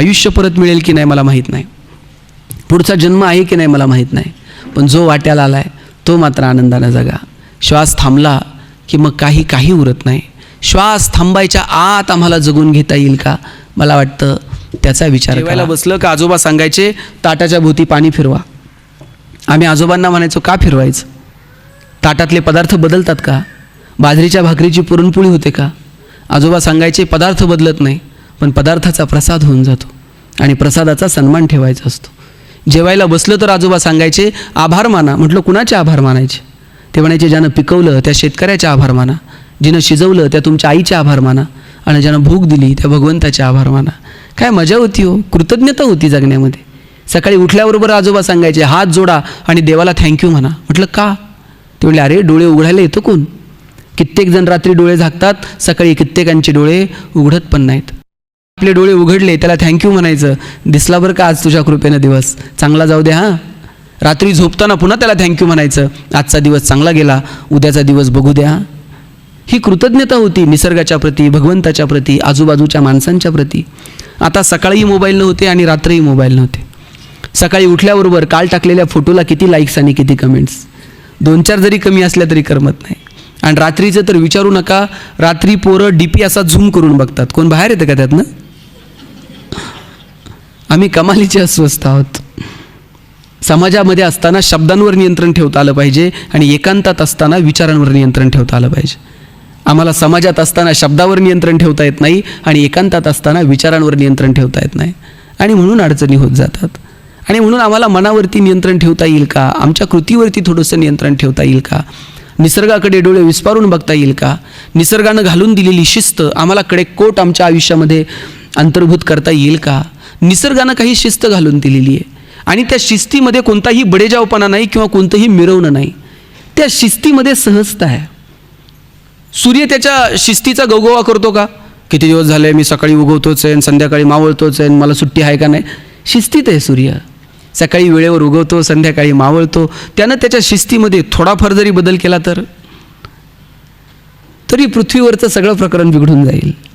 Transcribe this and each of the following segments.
आयुष्य परत मिळेल की नाही मला माहीत नाही. पुढचा जन्म आहे की नाही मला माहीत नाही. पण जो वाट्याला आला आहे तो मात्र आनंदानं जगा. श्वास थांबला की मग काही काही उरत नाही. श्वास थांबायच्या आत आम्हाला जगून घेता येईल का? मला वाटतं त्याचा विचार करायला बसलं का आजोबा सांगायचे ताटाच्या भोवती पाणी फिरवा. आम्ही आजोबांना म्हणायचो का फिरवायचं? ताटातले पदार्थ बदलतात का? बाजरीच्या भाकरीची पुरणपोळी होते का? आजोबा सांगायचे पदार्थ बदलत नाही. पण पदार्थाचा प्रसाद होऊन जातो आणि प्रसादाचा सन्मान ठेवायचा असतो. जेवायला बसलं तर आजोबा सांगायचे आभार माना. म्हटलं कुणाचे आभार मानायचे? ते म्हणायचे ज्यानं पिकवलं त्या शेतकऱ्याचे आभार माना. जिनं शिजवलं त्या तुमच्या आईचे आभार माना. आणि ज्यानं भूक दिली त्या भगवंताचे आभार माना. काय मजा होती हो. कृतज्ञता होती जगण्यामध्ये. सकाळी उठल्याबरोबर आजोबा सांगायचे हात जोडा आणि देवाला थँक्यू म्हणा. म्हटलं का? ते म्हणले अरे डोळे उघडायला येतं कोण? कित्येक जण रात्री डोळे झाकतात सकाळी कित्येकांचे डोळे उघडत पण नाहीत. आपले डोळे उघडले त्याला थँक्यू म्हणायचं. दिसला बरं का आज तुझ्या कृपेनं दिवस? चांगला जाऊ दे हां. रात्री झोपताना पुन्हा त्याला थँक्यू म्हणायचं. आजचा दिवस चांगला गेला उद्याचा दिवस बघू द्या. ही कृतज्ञता होती निसर्गाच्या प्रती भगवंताच्या प्रती आजूबाजूच्या माणसांच्या प्रती. आता सकाळीही मोबाईल नव्हते आणि रात्रीही मोबाईल नव्हते. सकाळी उठल्याबरोबर काल टाकलेल्या फोटोला किती लाईक्स आणि किती कमेंट्स दोन चार जरी कमी असल्या तरी करमत नाही. आणि रात्रीचं तर विचारू नका रात्री पोरं डी पी असा झूम करून बघतात. कोण बाहेर येतं का त्यातनं? आम्ही कमालीचे अस्वस्थ आहोत. समाजामध्ये असताना शब्दांवर नियंत्रण ठेवता आलं पाहिजे आणि एकांतात असताना विचारांवर नियंत्रण ठेवता आलं पाहिजे. आम्हाला समाजात असताना शब्दावर नियंत्रण ठेवता येत नाही आणि एकांतात असताना विचारांवर नियंत्रण ठेवता येत नाही. आणि म्हणून अडचणी होत जातात. आणि म्हणून आम्हाला मनावरती नियंत्रण ठेवता येईल का? आमच्या कृतीवरती थोडंसं नियंत्रण ठेवता येईल का? निसर्गाकडे डोळे विस्पारून बघता येईल का? निसर्गानं घालून दिलेली शिस्त आम्हाला कडेकोट आमच्या आयुष्यामध्ये अंतर्भूत करता येईल का? निसर्गानं काही शिस्त घालून दिलेली आहे. आणि त्या शिस्तीमध्ये कोणताही बडेजावपणा नाही किंवा कोणतंही मिरवणं नाही. त्या शिस्तीमध्ये सहजता आहे. सूर्य त्याच्या शिस्तीचा गवगवा करतो का? किती दिवस झाले मी सकाळी उगवतोच आहे आणि संध्याकाळी मावळतोच आहे आणि मला सुट्टी आहे का नाही? शिस्तीत आहे सूर्य. सकाळी वेळेवर उगवतो संध्याकाळी मावळतो. त्यानं त्याच्या शिस्तीमध्ये थोडाफार जरी बदल केला तर तरी पृथ्वीवरचं सगळं प्रकरण बिघडून जाईल.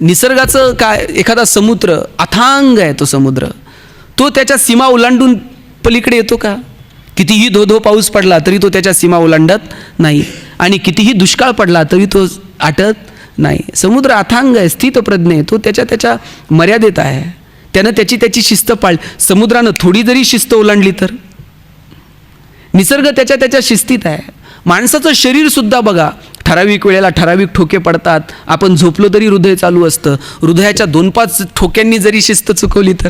निसर्गाचं काय एखादा समुद्र अथांग आहे तो समुद्र. तो त्याच्या सीमा ओलांडून पलीकडे येतो का? कितीही धो धो पाऊस पडला तरी तो त्याच्या सीमा ओलांडत नाही. आणि कितीही दुष्काळ पडला तरी तो आटत नाही. समुद्र अथांग आहे स्थितप्रज्ञ आहे तो त्याच्या त्याच्या मर्यादेत आहे. त्यानं त्याची त्याची शिस्त पाळ समुद्रानं थोडी जरी शिस्त ओलांडली तर. निसर्ग त्याच्या त्याच्या शिस्तीत आहे. माणसाचं शरीरसुद्धा बघा ठराविक वेळेला ठराविक ठोके पडतात. आपण झोपलो तरी हृदय चालू असतं. हृदयाच्या दोन पाच ठोक्यांनी जरी शिस्त चुकवली तर.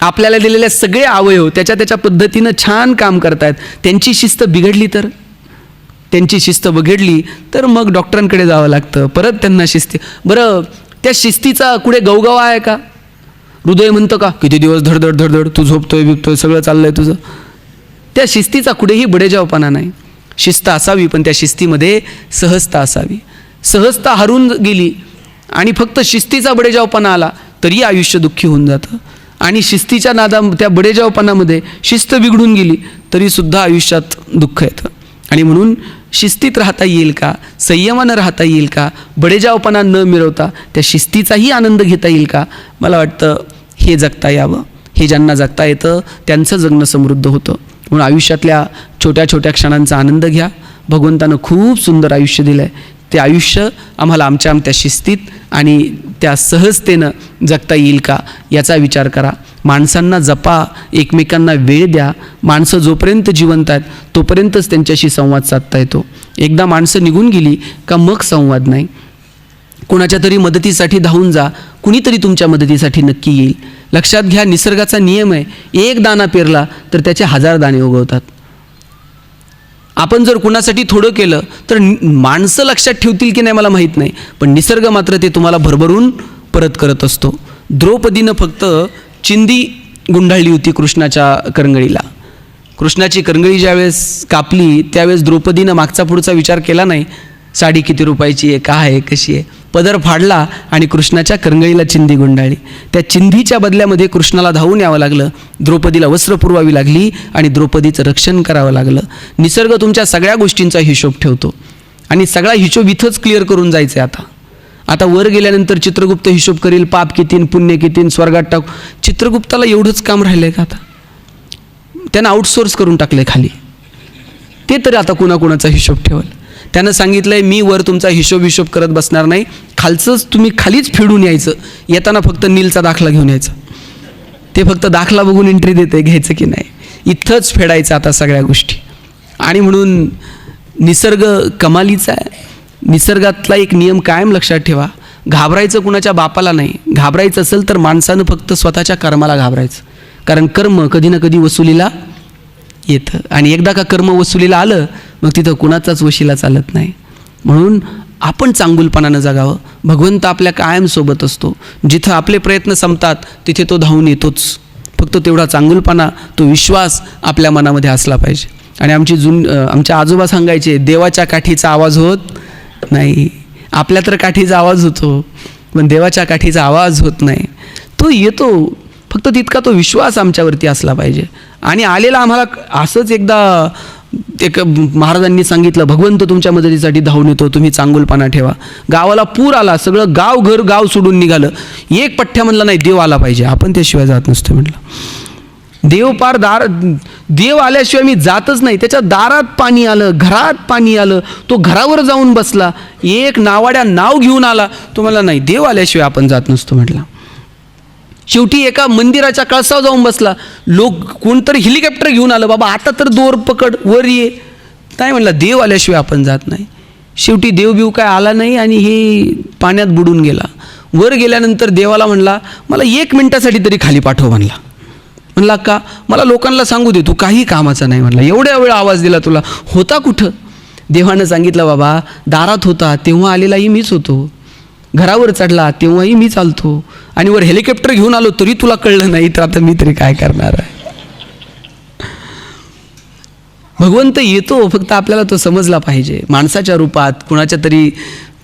आपल्याला दिलेले सगळे अवयव त्याच्या त्याच्या पद्धतीनं छान काम करतायत. त्यांची शिस्त बिघडली तर? त्यांची शिस्त बिघडली तर मग डॉक्टरांकडे जावं लागतं. परत त्यांना शिस्ती. बरं त्या शिस्तीचा कुठे गवगवा आहे का? हृदय म्हणतं का किती दिवस धडधड धडधड तू झोपतोय बिपतोय सगळं चाललंय तुझं. त्या शिस्तीचा कुठेही बडेजावपणा नाही. शिस्त असावी पण त्या शिस्तीमध्ये सहजता असावी. सहजता हरून गेली आणि फक्त शिस्तीचा बडेजावपणा आला तरी आयुष्य दुःखी होऊन जातं. आणि शिस्तीच्या नादा त्या बडेजावपणामध्ये शिस्त बिघडून गेली तरीसुद्धा आयुष्यात दुःख येतं. आणि म्हणून शिस्तीत राहता येईल का? संयमानं राहता येईल का? बडेजावपणा न मिळवता त्या शिस्तीचाही आनंद घेता येईल का? मला वाटतं हे जगता यावं. हे ज्यांना जगता येतं त्यांचं जगणं समृद्ध होतं. म्हणून आयुष्यातल्या छोट्या छोट्या क्षणांचा आनंद घ्या. भगवंतानं खूप सुंदर आयुष्य दिलं आहे ते आयुष्य आम्हाला आमच्या आमच्या शिस्तीत आणि त्या सहजतेनं जगता येईल का याचा विचार करा. माणसांना जपा एकमेकांना वेळ द्या. माणसं जोपर्यंत जिवंत आहेत तोपर्यंतच त्यांच्याशी संवाद साधता येतो. एकदा माणसं निघून गेली का मग संवाद नाही. कोणाच्या तरी मदतीसाठी धावून जा. कुणीतरी तुमच्या मदतीसाठी नक्की येईल. लक्षात घ्या निसर्गाचा नियम आहे. एक दाना पेरला तर त्याचे हजार दाणे उगवतात. आपण जर कुणासाठी थोडं केलं तर माणसं लक्षात ठेवतील की नाही मला माहीत नाही. पण निसर्ग मात्र ते तुम्हाला भरभरून परत करत असतो. द्रौपदीनं फक्त चिंदी गुंडाळली होती कृष्णाच्या करंगळीला. कृष्णाची करंगळी ज्यावेळेस कापली त्यावेळेस द्रौपदीनं मागचा पुढचा विचार केला नाही. साडी किती रुपयाची आहे काय आहे कशी आहे? पदर फाडला आणि कृष्णाच्या करंगळीला चिंधी गुंडाळली. त्या चिंधीच्या बदल्यामध्ये कृष्णाला धावून यावं लागलं. द्रौपदीला वस्त्र पुरवावी लागली आणि द्रौपदीचं रक्षण करावं लागलं. निसर्ग तुमच्या सगळ्या गोष्टींचा हिशोब ठेवतो. आणि सगळा हिशोब इथंच क्लिअर करून जायचं आहे आता. आता वर गेल्यानंतर चित्रगुप्त हिशोब करील पाप कितीन पुण्य कितीन स्वर्गात टाक. चित्रगुप्ताला एवढंच काम राहिलं आहे का आता? त्यांना आउटसोर्स करून टाकलं खाली. ते तरी आता कुणाकुणाचा हिशोब ठेवल. त्यानं सांगितलं आहे मी वर तुमचा हिशोब हिशोब करत बसणार नाही. खालचंच तुम्ही खालीच फिडून यायचं. येताना फक्त नीलचा दाखला घेऊन यायचा. ते फक्त दाखला बघून एंट्री देते घ्यायचं की नाही. इथंच फेडायचं आता सगळ्या गोष्टी. आणि म्हणून निसर्ग कमालीचा आहे. निसर्गातला एक नियम कायम लक्षात ठेवा. घाबरायचं कुणाच्या बापाला नाही. घाबरायचं असेल तर माणसानं फक्त स्वतःच्या कर्माला घाबरायचं. कारण कर्म कधी ना कधी वसुलीला येतं. आणि एकदा का कर्म वसुलीला आलं मग तिथं कुणाचाच वशिला चालत नाही. म्हणून आपण चांगुलपणानं जगावं. भगवंत आपल्या कायमसोबत असतो. जिथं आपले प्रयत्न संपतात तिथे तो धावून येतोच. फक्त तेवढा चांगुलपणा तो विश्वास आपल्या मनामध्ये असला पाहिजे. आणि आमची जुन आमच्या आजोबा सांगायचे देवाच्या काठीचा आवाज होत नाही. आपल्या तर काठीचा आवाज होतो पण देवाच्या काठीचा आवाज होत नाही. तो येतो. फक्त तितका तो विश्वास आमच्यावरती असला पाहिजे. आणि आलेला आम्हाला असंच एकदा एक महाराजांनी सांगितलं भगवंत तुमच्या मदतीसाठी धावून येतो तुम्ही चांगुलपणा ठेवा. गावाला पूर आला सगळं गाव घर गाव सोडून निघालं. एक पठ्ठ्या म्हणलं नाही देव आला पाहिजे. आपण त्याशिवाय जात नसतो म्हटलं देव पार दार देव आल्याशिवाय मी जातच नाही. त्याच्या दारात पाणी आलं घरात पाणी आलं तो घरावर जाऊन बसला. एक नावाड्या नाव घेऊन आला. तो मला नाही देव आल्याशिवाय आपण जात नसतो म्हटलं शेवटी एका मंदिराच्या कळसावर जाऊन बसला. लोक कोणतरी हेलिकॉप्टर घेऊन आलं बाबा आता तर दोर पकड वर ये. नाही म्हणला देव आल्याशिवाय आपण जात नाही. शेवटी देवबिव काय आला नाही आणि हे पाण्यात बुडून गेला. वर गेल्यानंतर देवाला म्हणला मला एक मिनटासाठी तरी खाली पाठव म्हणला. म्हणला का? मला लोकांना सांगू दे तू काही कामाचा नाही म्हणला. एवढ्या वेळ आवाज दिला तुला. होता कुठं? देवानं सांगितलं बाबा दारात होता तेव्हा आलेलाही मीच होतो. घरावर चढला तेव्हाही मी चालतो आणि वर हेलिकॉप्टर घेऊन आलो तरी तुला कळलं नाही तर आता मी तरी काय करणार आहे? भगवंत येतो फक्त आपल्याला तो समजला पाहिजे. माणसाच्या रूपात कुणाच्या तरी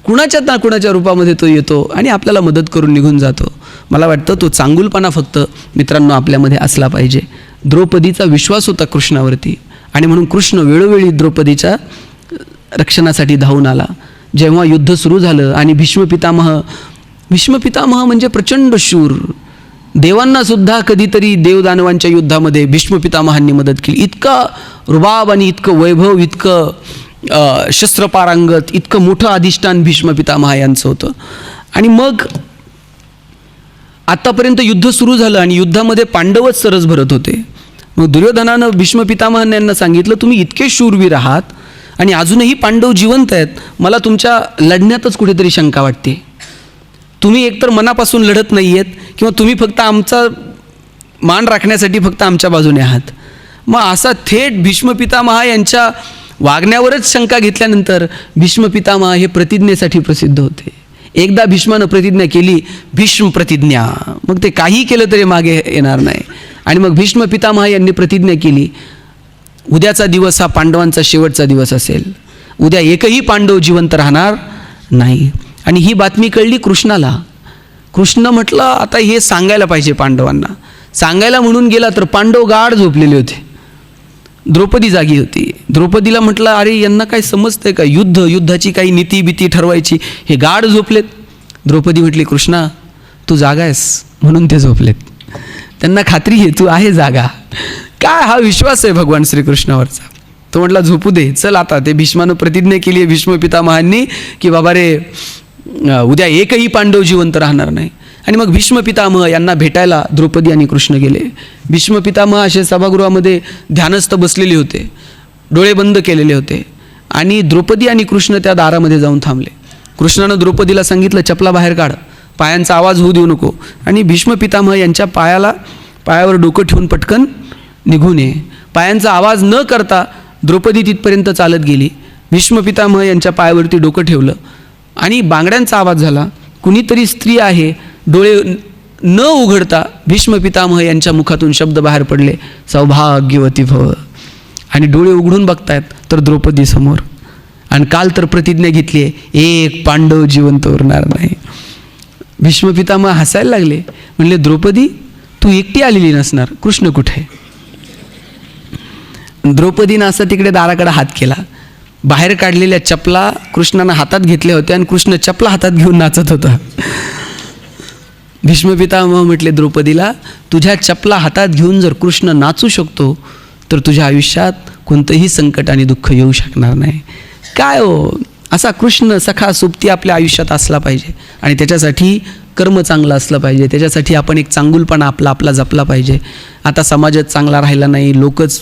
कुणाच्या ना कुणाच्या रूपामध्ये तो येतो आणि आपल्याला मदत करून निघून जातो. मला वाटतं तो चांगुलपणा फक्त मित्रांनो आपल्यामध्ये असला पाहिजे. द्रौपदीचा विश्वास होता कृष्णावरती आणि म्हणून कृष्ण वेळोवेळी द्रौपदीच्या रक्षणासाठी धावून आला. जेव्हा युद्ध सुरू झालं आणि भीष्म पितामह भीष्मपितामह म्हणजे प्रचंड शूर. देवांना सुद्धा कधीतरी देवदानवांच्या युद्धामध्ये भीष्मपितामहांनी मदत केली. इतका रुबाब आणि इतकं वैभव इतकं शस्त्रपारांगत इतकं मोठं अधिष्ठान भीष्मपितामहा यांचं होतं. आणि मग आत्तापर्यंत युद्ध सुरू झालं आणि युद्धामध्ये पांडवच सरस भरत होते. मग दुर्योधनानं भीष्मपितामहान यांना सांगितलं तुम्ही इतके शूरवीर आहात आणि अजूनही पांडव जिवंत आहेत. मला तुमच्या लढण्यातच कुठेतरी शंका वाटते. तुम्ही एकतर मनापासून लढत नाही आहेत किंवा तुम्ही फक्त आमचा मान राखण्यासाठी फक्त आमच्या बाजूने आहात. मग असा थेट भीष्म पितामहा यांच्या वागण्यावरच शंका घेतल्यानंतर भीष्म पितामहा हे प्रतिज्ञेसाठी प्रसिद्ध होते. एकदा भीष्मानं प्रतिज्ञा केली भीष्म प्रतिज्ञा. मग ते काही केलं तरी मागे येणार नाही. आणि मग भीष्म पितामहा यांनी प्रतिज्ञा केली उद्याचा दिवस हा पांडवांचा शेवटचा दिवस असेल. उद्या एकही पांडव जिवंत राहणार नाही. आणि ही बातमी कळली कृष्णाला. कृष्ण म्हटलं आता हे सांगायला पाहिजे पांडवांना. सांगायला म्हणून गेला तर पांडव गाढ झोपलेले होते. द्रौपदी जागी होती. द्रौपदीला म्हटलं अरे यांना काय समजतंय का? युद्ध युद्धाची काही नीती भीती ठरवायची. हे गाढ झोपलेत. द्रौपदी म्हटली कृष्णा तू जागा आहेस म्हणून ते झोपलेत. त्यांना खात्री आहे तू आहे जागा. काय हा विश्वास आहे भगवान श्रीकृष्णावरचा? तो म्हटला झोपू दे. चल आता. ते भीष्मानं प्रतिज्ञा केली आहे भीष्म पितामहांनी की बाबा रे उद्या एकही पांडव जिवंत राहणार नाही. आणि मग भीष्म पितामह यांना भेटायला द्रौपदी आणि कृष्ण गेले. भीष्म पितामह असे सभागृहामध्ये ध्यानस्थ बसलेले होते. डोळे बंद केलेले होते. आणि द्रौपदी आणि कृष्ण त्या दारामध्ये जाऊन थांबले. कृष्णानं द्रौपदीला सांगितलं चपला बाहेर काढ. पायांचा आवाज होऊ देऊ नको. आणि भीष्म पितामह यांच्या पायाला पायावर डोकं ठेवून पटकन निघून ये. पायांचा आवाज न करता द्रौपदी तिथपर्यंत चालत गेली. भीष्म पितामह यांच्या पायावरती डोकं ठेवलं. आणि बांगड्यांचा आवाज झाला. कुणीतरी स्त्री आहे डोळे न उघडता भीष्म पितामह यांच्या मुखातून शब्द बाहेर पडले. सौभाग्यवती भव. आणि डोळे उघडून बघतायत तर द्रौपदी समोर. आणि काल तर प्रतिज्ञा घेतली आहे एक पांडव जिवंत उरणार नाही. भीष्म पितामह हसायला लागले. म्हणले द्रौपदी तू एकटी आलेली नसणार. कृष्ण कुठे? द्रौपदीनं असं तिकडे दाराकडे हात केला. बाहेर काढलेल्या चपला कृष्णानं हातात घेतल्या होत्या आणि कृष्ण चपला हातात घेऊन नाचत होता. भीष्मपितामह म्हटले द्रौपदीला तुझ्या चपला हातात घेऊन जर कृष्ण नाचू शकतो तर तुझ्या आयुष्यात कोणतंही संकट आणि दुःख येऊ शकणार नाही. काय हो? असा कृष्ण सखा सुप्ती आपल्या आयुष्यात असला पाहिजे आणि त्याच्यासाठी कर्म चांगलं असलं पाहिजे. त्याच्यासाठी आपण एक चांगुलपणा आपला आपला जपला पाहिजे. आता समाजच चांगला राहिला नाही लोकच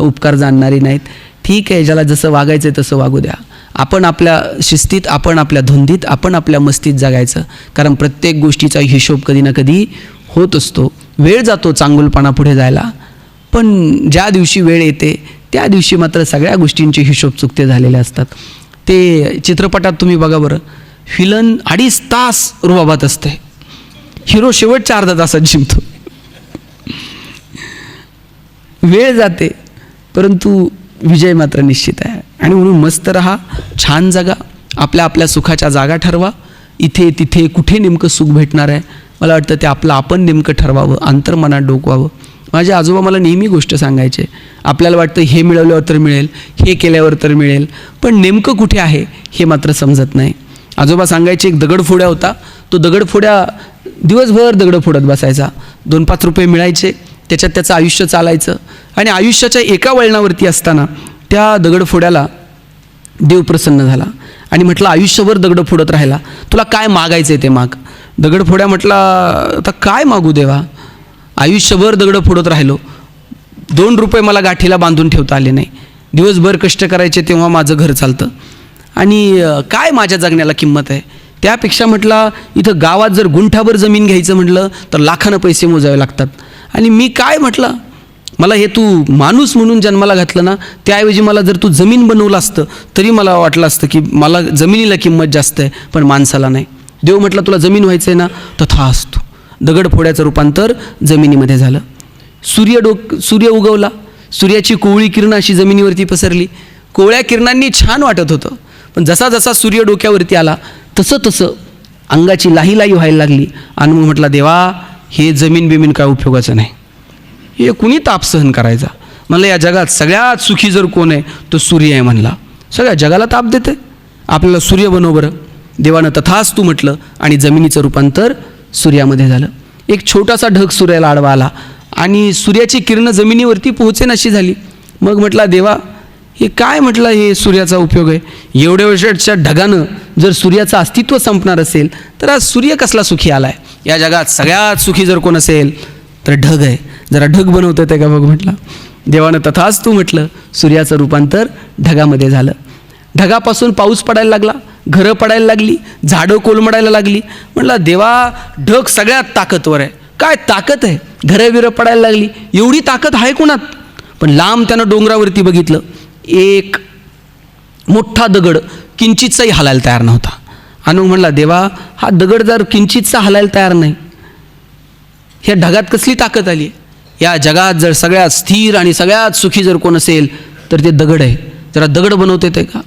उपकार जाणणारी नाहीत. ठीक आहे ज्याला जसं वागायचं आहे तसं वागू द्या. आपण आपल्या शिस्तीत आपण आपल्या धुंदीत आपण आपल्या मस्तीत जगायचं. कारण प्रत्येक गोष्टीचा हिशोब कधी ना कधी होत असतो. वेळ जातो चांगुलपणा पुढे जायला. पण ज्या दिवशी वेळ येते त्या दिवशी मात्र सगळ्या गोष्टींचे हिशोब चुकते झालेले असतात. ते चित्रपटात तुम्ही बघा बरं. फिलन अडीच तास रुबाबात असते. हिरो शेवटच्या अर्धा तासात जिंकतो. वेळ जाते. परंतु विजय मात्र निश्चित आहे. आणि म्हणून मस्त राहा छान जगा आपल्या आपल्या सुखाच्या जागा ठरवा. इथे तिथे कुठे नेमकं सुख भेटणार आहे? मला वाटतं ते आपलं आपण नेमकं ठरवावं अंतर्मनात डोकवावं. माझे आजोबा मला नेहमी गोष्ट सांगायचे. आपल्याला वाटतं हे मिळवल्यावर तर मिळेल हे केल्यावर तर मिळेल पण नेमकं कुठे आहे हे मात्र समजत नाही. आजोबा सांगायचे एक दगडफोड्या होता. तो दगडफोड्या दिवसभर दगड फोडत बसायचा. दोन पाच रुपये मिळायचे. त्याच्यात त्याचं आयुष्य चालायचं. आणि आयुष्याच्या एका वळणावरती असताना त्या दगडफोड्याला देव प्रसन्न झाला. आणि म्हटलं आयुष्यभर दगड फोडत राहिला. तुला काय मागायचं आहे ते माग? दगडफोड्या म्हटला आता काय मागू देवा? आयुष्यभर दगड फोडत राहिलो. दोन रुपये मला गाठीला बांधून ठेवता आले नाही. दिवसभर कष्ट करायचे तेव्हा माझं घर चालतं. आणि काय माझ्या जगण्याला किंमत आहे? त्यापेक्षा म्हटला इथं गावात जर गुंठाभर जमीन घ्यायचं म्हटलं तर लाखानं पैसे मोजावे लागतात. आणि मी काय म्हटलं? मला हे तू माणूस म्हणून जन्माला घातलं ना त्याऐवजी मला जर तू जमीन बनवलं असतं तरी मला वाटलं असतं की मला जमिनीला किंमत जास्त आहे पण माणसाला नाही. देव म्हटलं तुला जमीन व्हायचं आहे ना तथा असतो. दगडफोड्याचं रूपांतर जमिनीमध्ये झालं. सूर्य डोक सूर्य उगवला. सूर्याची कोवळी किरणं अशी जमिनीवरती पसरली. कोवळ्या किरणांनी छान वाटत होतं. पण जसा जसा सूर्य डोक्यावरती आला तसं तसं अंगाची लाही लाही व्हायला लागली. आणि मग म्हटला देवा हे जमीन बिमीन काय उपयोगाचं नाही. हे कुणी ताप सहन करायचा? म्हणलं या जगात सगळ्यात सुखी जर कोण आहे तो सूर्य आहे म्हणला. सगळ्या जगाला ताप देते. आपल्याला सूर्य बनव बरं. देवानं तथाच तू म्हटलं आणि जमिनीचं रूपांतर सूर्यामध्ये झालं. एक छोटासा ढग सूर्याला आडवा आला आणि सूर्याची किरणं जमिनीवरती पोहोचेन अशी झाली. मग म्हटला देवा हे काय म्हटलं हे सूर्याचा उपयोग आहे? एवढ्या वर्षाच्या ढगानं जर सूर्याचं अस्तित्व संपणार असेल तर आज सूर्य कसला सुखी आला आहे या जगात सगळ्यात सुखी जर कोण असेल तर ढग आहे. जरा ढग बनवतं ते का बघ म्हटलं? देवानं तथाच तू म्हटलं सूर्याचं रूपांतर ढगामध्ये झालं. ढगापासून पाऊस पडायला लागला घरं पडायला लागली झाडं कोलमडायला लागली. म्हटलं देवा ढग सगळ्यात ताकदवर आहे. काय ताकद आहे? घरं बिरं पडायला लागली. एवढी ताकद आहे कोणात? पण लांब त्यानं डोंगरावरती बघितलं. एक मोठा दगड किंचितचाही हलायला तयार नव्हता. आणि म्हणला देवा हा दगड जर किंचितचा हलायला तयार नाही. ह्या ढगात कसली ताकद आली? या जगात जर सगळ्यात स्थिर आणि सगळ्यात सुखी जर कोण असेल तर ते दगड आहे. जरा दगड बनवते ते का?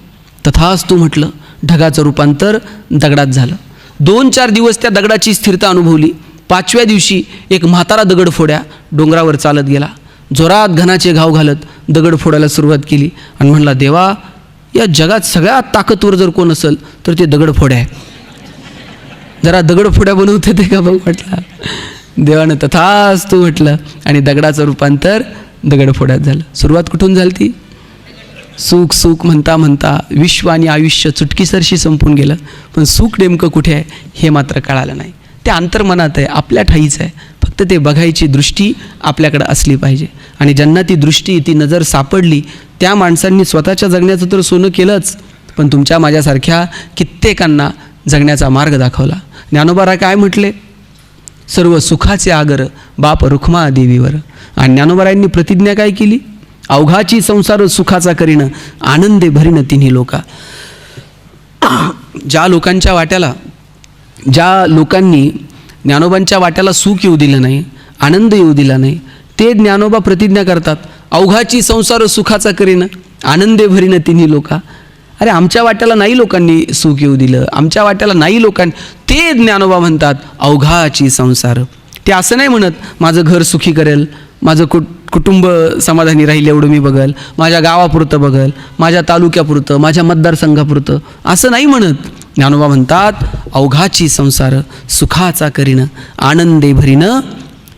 तथाच तू म्हटलं ढगाचं रूपांतर दगडात झालं. दोन चार दिवस त्या दगडाची स्थिरता अनुभवली. पाचव्या दिवशी एक म्हातारा दगड फोड्या डोंगरावर चालत गेला. जोरात घनाचे घाव घालत दगड फोडायला सुरुवात केली आणि म्हणला देवा या जगात सगळ्यात ताकदवर जर कोण असेल तर ते दगडफोड्या आहे. जरा दगडफोड्या बनवते ते का भाऊ म्हटलं? देवानं तथाच तू म्हटलं. आणि दगडाचं रूपांतर दगडफोड्यात झालं. सुरुवात कुठून झाली ती? सुख सुख म्हणता म्हणता विश्व आणि आयुष्य चुटकीसरशी संपून गेलं. पण सुख नेमकं कुठे आहे हे मात्र कळालं नाही. ते अंतर्मनात आहे आपल्या ठाईचं आहे. फक्त ते बघायची दृष्टी आपल्याकडं असली पाहिजे. आणि ज्यांना ती दृष्टी ती नजर सापडली त्या माणसांनी स्वतःच्या जगण्याचं तर सोनं केलंच. पण तुमच्या माझ्यासारख्या कित्येकांना जगण्याचा मार्ग दाखवला. ज्ञानोबारा काय म्हटले? सर्व सुखाचे आगर बाप रुक्मा देवीवर. आणि ज्ञानोबारायांनी प्रतिज्ञा काय केली? अवघाची संसार सुखाचा करीन आनंदे भरीन तिन्ही लोका. ज्या लोकांच्या वाट्याला ज्या लोकांनी ज्ञानोबांच्या वाट्याला सुख येऊ दिलं नाही आनंद येऊ दिला नाही ते ज्ञानोबा प्रतिज्ञा करतात. अवघाची संसार सुखाचा करीन आनंदे भरीन तिन्ही लोका. अरे आमच्या वाट्याला नाही लोकांनी सुख येऊ दिलं. आमच्या वाट्याला नाही लोकांनी ते ज्ञानोबा म्हणतात अवघाची संसार. ते असं नाही म्हणत माझं घर सुखी करेल माझं कुट कुटुंब समाधानी राहील एवढं मी बघल माझ्या गावापुरतं बघल माझ्या तालुक्यापुरतं माझ्या मतदारसंघापुरतं. असं नाही म्हणत. ज्ञानोबा म्हणतात अवघाची संसार सुखाचा करीन आनंदे भरीनं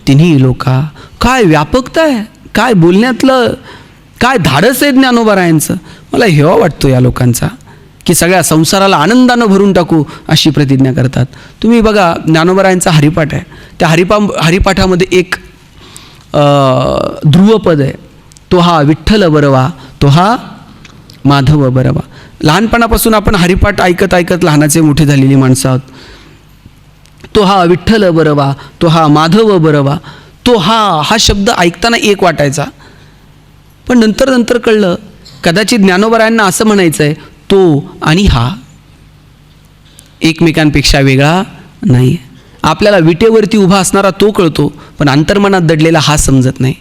तिन्ही लोका. काय व्यापकता आहे? काय बोलण्यातलं काय धाडस आहे ज्ञानोबा रायांचं? मला हेवा वाटतो या लोकांचा की सगळ्या संसाराला आनंदानं भरून टाकू अशी प्रतिज्ञा करतात. तुम्ही बघा ज्ञानोबरायांचा हरिपाठ आहे. त्या हरिपा हरिपाठामध्ये एक ध्रुवपद आहे. तो हा विठ्ठल बरवा तो हा माधव बरवा. लहानपणापासून आपण हरिपाठ ऐकत ऐकत लहानाचे मोठे झालेली माणसं आहोत. तो हा विठ्ठल बरवा तो हा माधव बरवा तो हा हा शब्द ऐकताना एक वाटायचा. पण नंतर नंतर कळलं कदाचित ज्ञानोबरायांना असं म्हणायचं आहे तो आणि हा एकमेकांपेक्षा वेगळा नाही आपल्याला विटेवरती उभा असणारा तो कळतो पण अंतर्मनात दडलेला हा समजत नाही.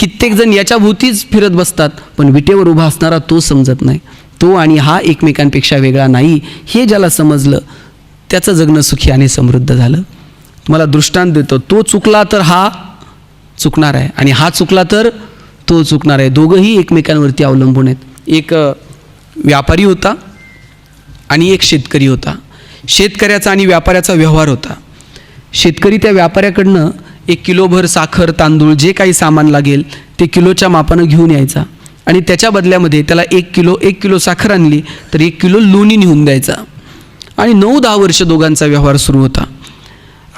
कित्येकजण याच्याभोवतीच फिरत बसतात पण विटेवर उभा असणारा तो समजत नाही. तो आणि हा एकमेकांपेक्षा वेगळा नाही हे ज्याला समजलं त्याचं जगणं सुखी आणि समृद्ध झालं. तुम्हाला दृष्टांत देतो तो चुकला तर हा चुकणार आहे आणि हा चुकला तर तो चुकणार आहे. दोघंही एकमेकांवरती अवलंबून आहेत. एक व्यापारी होता आणि एक शेतकरी होता. शेतकऱ्याचा आणि व्यापाऱ्याचा व्यवहार होता. शेतकरी त्या व्यापाऱ्याकडनं एक किलोभर साखर तांदूळ जे काही सामान लागेल ते किलोच्या मापानं घेऊन यायचा. आणि त्याच्या बदल्यामध्ये त्याला एक किलो एक किलो साखर आणली तर एक किलो लोणी नेऊन द्यायचा. आणि नऊ दहा वर्ष दोघांचा व्यवहार सुरू होता.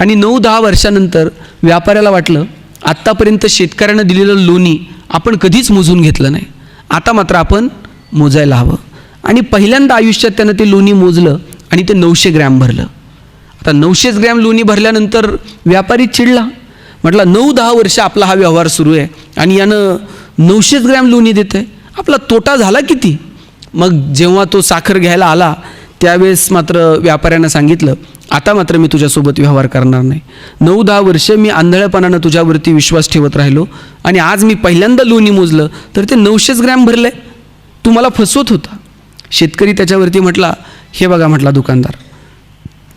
आणि नऊ दहा वर्षानंतर व्यापाऱ्याला वाटलं आत्तापर्यंत शेतकऱ्यानं दिलेलं लोणी आपण कधीच मोजून घेतलं नाही. आता मात्र आपण मोजायला हवं. आणि पहिल्यांदा आयुष्यात त्यानं ते लोणी मोजलं आणि ते नऊशे ग्रॅम भरलं. आता नऊशेच ग्रॅम लोणी भरल्यानंतर व्यापारी चिडला. म्हटलं नऊ दहा वर्ष आपला हा व्यवहार सुरू आहे आणि यानं नऊशेच ग्रॅम लोणी देतं आहे आपला तोटा झाला किती? मग जेव्हा तो साखर घ्यायला आला त्यावेळेस मात्र व्यापाऱ्यानं सांगितलं आता मात्र मी तुझ्यासोबत व्यवहार करणार नाही. नऊ दहा वर्ष मी आंधळेपणानं तुझ्यावरती विश्वास ठेवत राहिलो आणि आज मी पहिल्यांदा लोणी मोजलं तर ते नऊशेच ग्रॅम भरलं. आहे तू मला फसवत होता. शेतकरी त्याच्यावरती म्हटला हे बघा म्हटला दुकानदार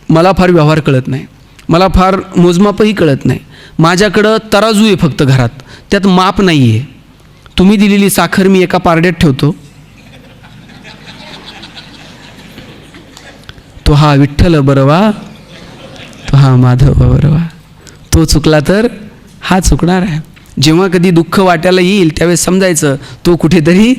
मला फार व्यवहार कळत नाही. मला फार मोजमापही कळत नाही. माझ्याकडं तराजू आहे फक्त घरात. त्यात माप नाही आहे तुम्ही दिलेली साखर मी एका पारड्यात ठेवतो. तो हा विठ्ठल बरवा तो हा माधव बरोबर. तो चुकला तर हा चुकणार आहे. जेव्हा कधी दुःख वाट्याला येईल त्यावेळेस समजायचं तो कुठेतरी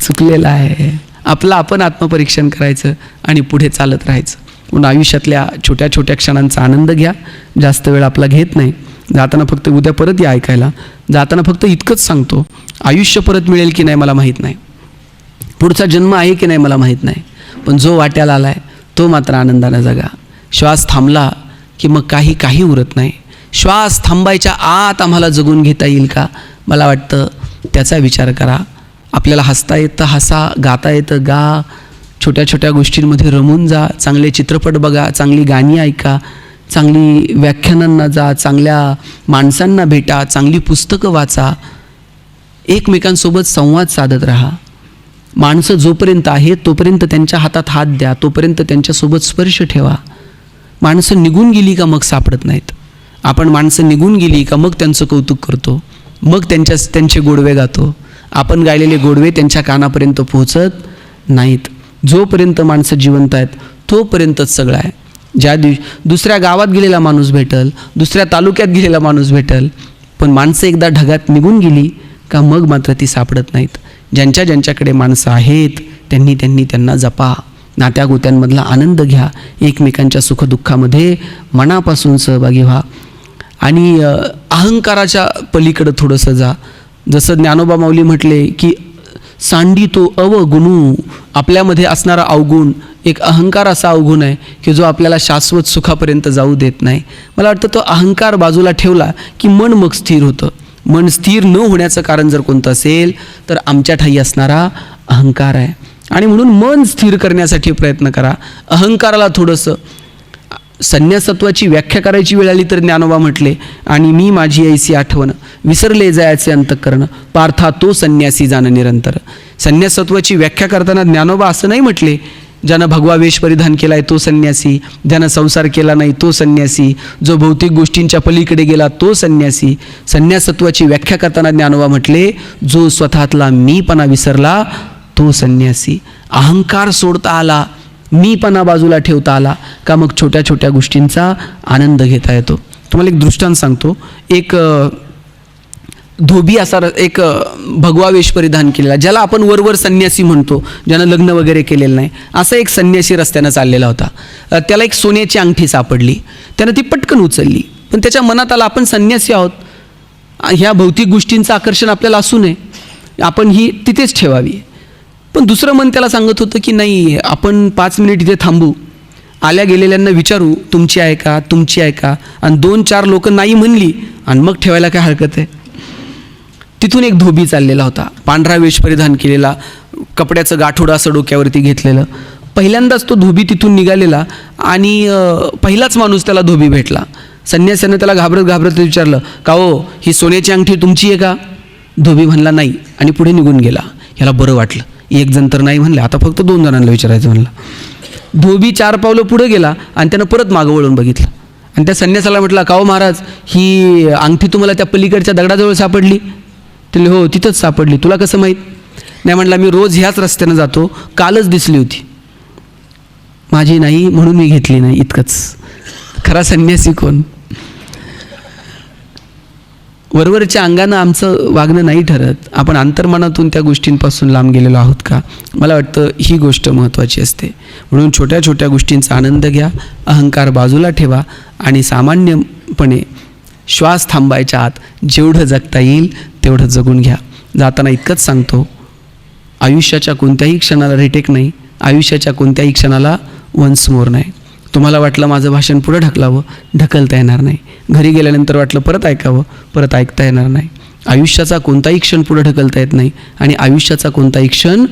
चुकलेला आहे. आपलं आपण आत्मपरीक्षण करायचं आणि पुढे चालत राहायचं. म्हणून आयुष्यातल्या छोट्या छोट्या क्षणांचा आनंद घ्या. जास्त वेळ आपला घेत नाही. जाताना फक्त उद्या परत या ऐकायला. जाताना फक्त इतकंच सांगतो. आयुष्य परत मिळेल की नाही मला माहीत नाही. पुढचा जन्म आहे की नाही मला माहीत नाही. पण जो वाट्याला आला आहे तो मात्र आनंदानं जगा. श्वास थांबला की मग काही काही उरत नाही. श्वास थांबायच्या आत आम्हाला जगून घेता येईल का? मला वाटतं त्याचा विचार करा. आपल्याला हसता येतं हसा गाता येतं गा. छोट्या छोट्या गोष्टींमध्ये रमून जा. चांगले चित्रपट बघा चांगली गाणी ऐका. चांगली व्याख्यानांना जा चांगल्या माणसांना भेटा चांगली पुस्तकं वाचा. एकमेकांसोबत संवाद साधत राहा. माणसं जोपर्यंत आहेत तोपर्यंत त्यांच्या हातात हात द्या. तोपर्यंत त्यांच्यासोबत स्पर्श ठेवा. माणसं निघून गेली का मग सापडत नाहीत? आपण माणसं निघून गेली का मग त्यांचं कौतुक करतो? मग त्यांच्या त्यांचे गोडवे गातो? आपण गायलेले गोडवे त्यांच्या कानापर्यंत पोहोचत नाहीत. जोपर्यंत माणसं जिवंत आहेत तोपर्यंतच सगळं आहे. ज्या दिवशी दुसऱ्या गावात गेलेला माणूस भेटल दुसऱ्या तालुक्यात गेलेला माणूस भेटल पण माणसं एकदा ढगात निघून गेली का मग मात्र ती सापडत नाहीत. ज्यांच्या ज्यांच्याकडे माणसं आहेत त्यांनी त्यांनी त्यांना जपा. नात्यागोत्यांमधला आनंद घ्या. एकमेकांच्या सुखदुःखामध्ये मनापासून सहभागी व्हा. आणि अहंकाराच्या पलीकडं थोडंसं जा. जसं ज्ञानोबा माऊली म्हटले की सांडी तो अवगुणू आपल्यामध्ये असणारा अवगुण एक अहंकार असा अवगुण आहे की जो आपल्याला शाश्वत सुखापर्यंत जाऊ देत नाही. मला वाटतं तो अहंकार बाजूला ठेवला की मन मग स्थिर होतं. मन स्थिर न होण्याचं कारण जर कोणतं असेल तर आमच्या ठाई असणारा अहंकार आहे. आणि म्हणून मन स्थिर करण्यासाठी प्रयत्न करा. अहंकाराला थोडंसं संन्यासत्वाची व्याख्या करायची वेळ आली तर ज्ञानोबा म्हटले आणि मी माझी ऐसी आठवण विसरले जायचे अंतकरण पार्था तो संन्यासी जाणं निरंतर. संन्यासत्वाची व्याख्या करताना ज्ञानोबा असं नाही म्हटले ज्यानं भगवा वेश परिधान केला आहे तो संन्यासी ज्यानं संसार केला नाही तो संन्यासी जो भौतिक गोष्टींच्या पलीकडे गेला तो संन्यासी. संन्यासत्वाची व्याख्या करताना ज्ञानोबा म्हटले जो स्वतःतला मीपणा विसरला तो संन्यासी अहंकार सोडता आला मीपणा बाजूला ठेवता आला का मग छोट्या छोट्या गोष्टींचा आनंद घेता येतो. तुम्हाला एक दृष्टांत सांगतो. एक धोबी असा र- एक भगवा वेश परिधान केलेला ज्याला आपण वरवर संन्यासी म्हणतो ज्यानं लग्न वगैरे केलेलं नाही असा एक संन्यासी रस्त्यानं चाललेला होता. त्याला एक सोन्याची अंगठी सापडली. त्यानं ती पटकन उचलली. पण त्याच्या मनात आला आपण संन्यासी आहोत. ह्या भौतिक गोष्टींचं आकर्षण आपल्याला असू नये. आपण ही तिथेच ठेवावी. पण दुसरं मन त्याला सांगत होतं की नाही आपण पाच मिनिट इथे थांबू. आल्या गेलेल्यांना विचारू तुमची आहे का तुमची आहे का? आणि दोन चार लोक नाही म्हणली आणि मग ठेवायला काय हरकत आहे? तिथून एक धोबी चाललेला होता. पांढरा वेश परिधान केलेला कपड्याचं गाठोडं असं डोक्यावरती घेतलेलं. पहिल्यांदाच तो धोबी तिथून निघालेला आणि पहिलाच माणूस त्याला धोबी भेटला. संन्यासानं त्याला घाबरत घाबरत विचारलं का हो ही सोन्याची अंगठी तुमची आहे का? धोबी म्हणला नाही. आणि पुढे निघून गेला. ह्याला बरं वाटलं. एक जण तर नाही म्हणले. आता फक्त दोन जणांना विचारायचं म्हणलं. धोबी चार पावलं पुढे गेला आणि त्यानं परत मागं वळून बघितलं. आणि त्या संन्यासाला म्हटलं काहो महाराज ही अंगठी तुम्हाला त्या पलीकडच्या दगडाजवळ सापडली? ते हो तिथंच सापडली. तुला कसं माहीत? नाही म्हटलं मी रोज ह्याच रस्त्यानं जातो. कालच दिसली होती. माझी नाही म्हणून मी घेतली नाही इतकंच. खरा संन्यासी कोण? वरवरच्या अंगानं आमचं वागणं नाही ठरत. आपण अंतर्मनातून त्या गोष्टींपासून लांब गेलेलो आहोत का? मला वाटतं ही गोष्ट महत्त्वाची असते. म्हणून छोट्या छोट्या गोष्टींचा आनंद घ्या अहंकार बाजूला ठेवा आणि सामान्यपणे श्वास थांबायच्या आत जेवढं जगता येईल तेवढं जगून घ्या. जाताना इतकंच सांगतो आयुष्याच्या कोणत्याही क्षणाला रिटेक नाही आयुष्याच्या कोणत्याही क्षणाला वन्स मोर नाही. तुम्हाला वाटलं माझं भाषण पुढं ढकलावं? ढकलता येणार नाही. घरी गेल्यानंतर वाटलं परत ऐकावं. परत ऐकता येणार नाही. आयुष्याचा कोणताही क्षण पुढं ढकलता येत नाही आणि आयुष्याचा कोणताही क्षण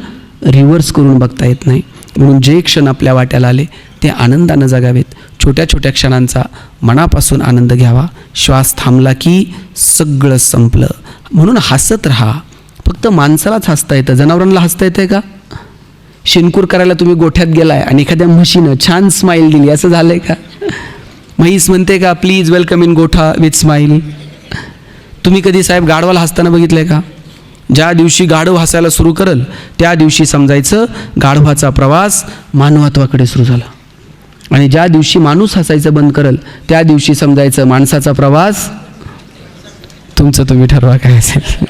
रिव्हर्स करून बघता येत नाही. म्हणून जे क्षण आपल्या वाट्याला आले ते आनंदानं जगावेत. छोट्या छोट्या क्षणांचा मनापासून आनंद घ्यावा. श्वास थांबला की सगळं संपलं. म्हणून हसत राहा. फक्त माणसालाच हसता येतं. जनावरांना हसता येतं का? शिनकूर करायला तुम्ही गोठ्यात गेलाय आणि एखाद्या म्हशीनं छान स्माईल दिली. असं झालंय का? म्हैस म्हणते का प्लीज वेलकम इन गोठा विथ स्माईल तुम्ही कधी साहेब गाढवाला हसताना बघितलंय का? ज्या दिवशी गाढव हसायला सुरू करल त्या दिवशी समजायचं गाढवाचा प्रवास मानवत्वाकडे सुरू झाला. आणि ज्या दिवशी माणूस हसायचं बंद करल त्या दिवशी समजायचं माणसाचा प्रवास तुमचं तुम्ही ठरवा काय असेल.